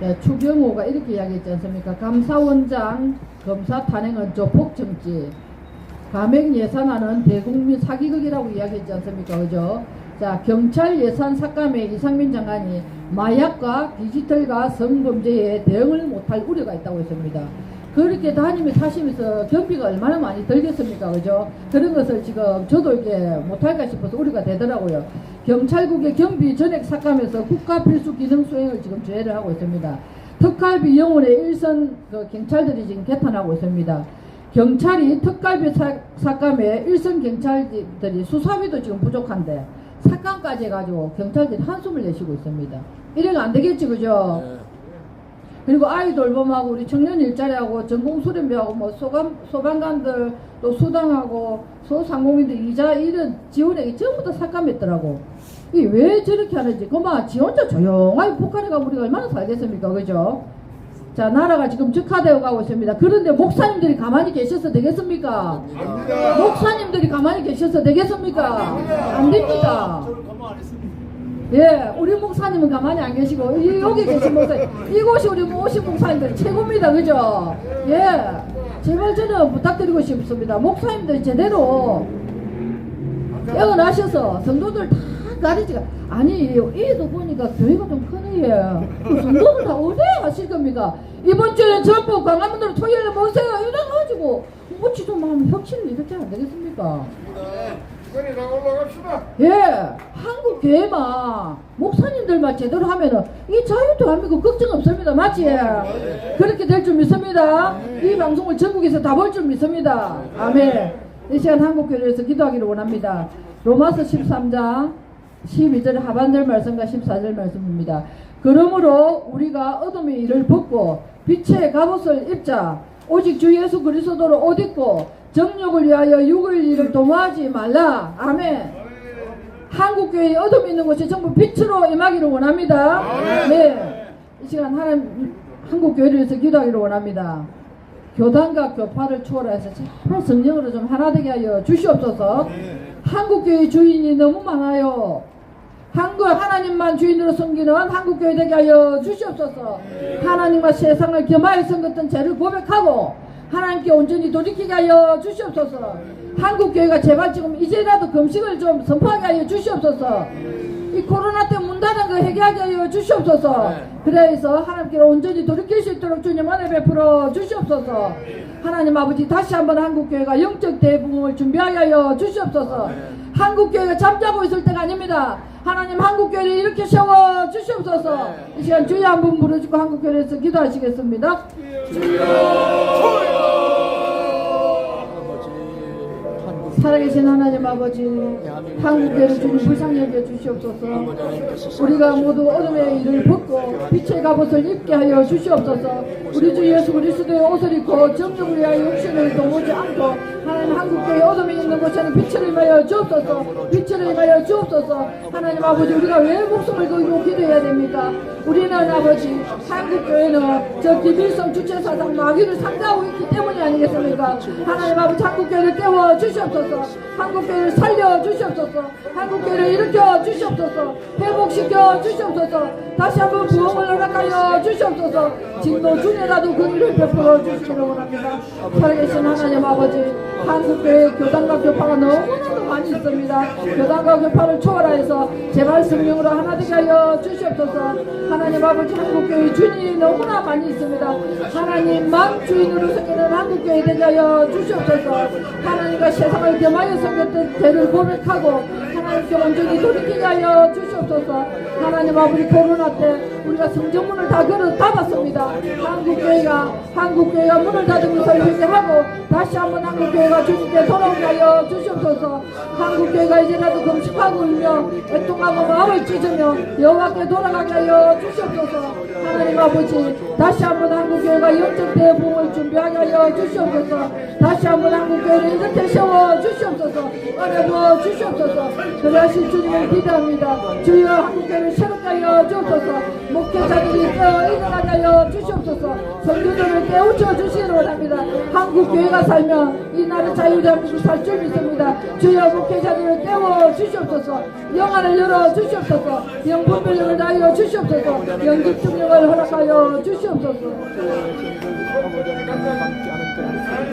자, 추경호가 이렇게 이야기했지 않습니까? 감사원장 검사 탄핵은 조폭 정치, 감액 예산안은 대국민 사기극이라고 이야기했지 않습니까? 그죠? 자, 경찰 예산 삭감에 이상민 장관이 마약과 디지털과 성범죄에 대응을 못할 우려가 있다고 했습니다. 그렇게 다니며 사시면서 경비가 얼마나 많이 들겠습니까? 그죠? 그런 것을 지금 저도 이게 못할까 싶어서 우려가 되더라고요. 경찰국의 경비 전액 삭감해서 국가 필수 기능 수행을 지금 조회를 하고 있습니다. 특갈비 영혼의 일선 그 경찰들이 지금 개탄하고 있습니다. 경찰이 특갈비 사- 삭감에 일선 경찰들이 수사비도 지금 부족한데 삭감까지 해가지고 경찰들이 한숨을 내쉬고 있습니다. 이래가 안 되겠지 그죠? 그리고 아이 돌봄하고 우리 청년 일자리하고 전공 수련비하고 뭐 소감 소방관들 또 수당하고 소상공인들 이자 이런 지원액이 전부 다 삭감했더라고. 이왜 저렇게 하는지 그만 지 혼자 조용하게 북한에 가면 우리가 얼마나 살겠습니까 그죠? 자 나라가 지금 적화되어 가고 있습니다. 그런데 목사님들이 가만히 계셔서 되겠습니까? 목사님들이 가만히 계셔서 되겠습니까? 안 됩니다. 예, 우리 목사님은 가만히 안 계시고 이- 여기 계신 목사님 이곳이 우리 오신 목사님들 최고입니다, 그죠? 예, 제발 저는 부탁드리고 싶습니다. 목사님들 제대로 깨어나셔서 성도들 다 가리지가 아니 이도 보니까 교회가 좀 크네. 그 성도들 다 어디 하실 겁니까? 이번 주에 전부 광화문으로 토요일에 모세요 이래가지고 좀 하면 혁신을 이렇게 안 되겠습니까? 빨리 나 올라갑시다. 예, 한국 교회만 목사님들만 제대로 하면은 이 자유대한민국 걱정 없습니다, 맞지? 그렇게 될 줄 믿습니다. 이 방송을 전국에서 다 볼 줄 믿습니다. 아멘. 이 시간 한국 교회에서 기도하기를 원합니다. 로마서 13장 12절 하반절 말씀과 14절 말씀입니다. 그러므로 우리가 어둠의 일을 벗고 빛의 갑옷을 입자. 오직 주 예수 그리스도로 옷 입고 정욕을 위하여 육을 일을 도모하지 말라. 아멘. 한국교회 어둠이 있는 곳이 전부 빛으로 임하기를 원합니다. 네. 이 시간 하나님 한국교회를 위해서 기도하기를 원합니다. 교단과 교파를 초월해서 제발 성령으로 좀 하나 되게 하여 주시옵소서. 한국교회 주인이 너무 많아요. 한국 하나님만 주인으로 섬기는 한국교회 되게 하여 주시옵소서. 하나님과 세상을 겸하여 섬겼던 죄를 고백하고 하나님께 온전히 돌이키게 하여 주시옵소서. 한국교회가 제발 지금 이제라도 금식을 좀 선포하게 하여 주시옵소서. 이 코로나 때 문 닫은 거 해결하게 하여 주시옵소서. 그래서 하나님께 온전히 돌이킬 수 있도록 주님 은혜 베풀어 주시옵소서. 하나님 아버지 다시 한번 한국교회가 영적 대붕을 준비하게 하여 주시옵소서. 한국교회가 잠자고 있을 때가 아닙니다. 하나님 한국교회를 이렇게 세워 주시옵소서. 이 시간 주여 한번 부르시고 한국교회에서 기도하시겠습니다. 살아계신 하나님 아버지 한국교회를 주님 불쌍히 여겨 주시옵소서. 우리가 모두 어둠의 일을 벗고 빛의 갑옷을 입게 하여 주시옵소서. 우리 주 예수 그리스도의 옷을 입고 정욕을 위하여 육신을 도우지 않고 하나님 한국교회 어둠이 있는 곳에는 빛을 임하여 주옵소서. 빛을 임하여 주옵소서. 하나님 아버지 우리가 왜 목숨을 걸고 기도해야 됩니까 우리는 아버지 한국교회는 저 김일성 주체사상 마귀를 상대하고 있기 때문이 아니겠습니까? 하나님 아버지 한국교회를 깨워 주시옵소서. 한국교회를 살려 주시옵소서. 한국교회를 일으켜 주시옵소서. 회복시켜 주시옵소서. 다시 한번 부흥을 허락하여 주시옵소서. 진도 중에라도 그 일을 베풀어 주시기를 원합니다. 살아계신 하나님 아버지 한국교회 교단과 교파가 너무나도 많이 있습니다. 교단과 교파를 초월하여서 제발 성령으로 하나 되게 하여 주시옵소서 하나님 아버지 한국교회 주인이 너무나 많이 있습니다. 하나님만 주인으로 섬기는 한국교회 되게 하여 주시옵소서. 하나님과 세상을 겸하여 섬겼던 죄를 고백하고 하나님께 온전히 돌이키게 하여 주시옵소서. 하나님 아버지 코로나 때 우리가 성전문을 다 걸어 닫았습니다. 한국교회가 한국교회가 문을 닫으면서 회개하고 다시 한번 한국교회가 주님께 돌아오게 주시옵소서. 한국교회가 이제라도 금식하고 울며 애통하고 마음을 찢으며 여호와께 돌아가게 하여 주시옵소서 하나님 아버지 다시 한번 한국교회가 영적 대부흥을 준비하게 하여 주시옵소서. 다시 한번 한국교회를 이렇게 세워 주시옵소서. 은혜 부어 주시옵소서. 그러하신 주님을 기대합니다. 주여 한국교회를 새롭게 하여 주옵소서. 목회자들이 깨어 일어나 주시옵소서. 성도들을 깨우쳐 주시기를 원합니다. 한국 교회가 살면 이 나라 자유대한민국 살 줄 믿습니다. 주여 목회자들을 깨워 주시옵소서. 영안을 열어 주시옵소서. 영분별력을 다하여 주시옵소서. 영집중력을 생각을 허락하여 주시옵소서.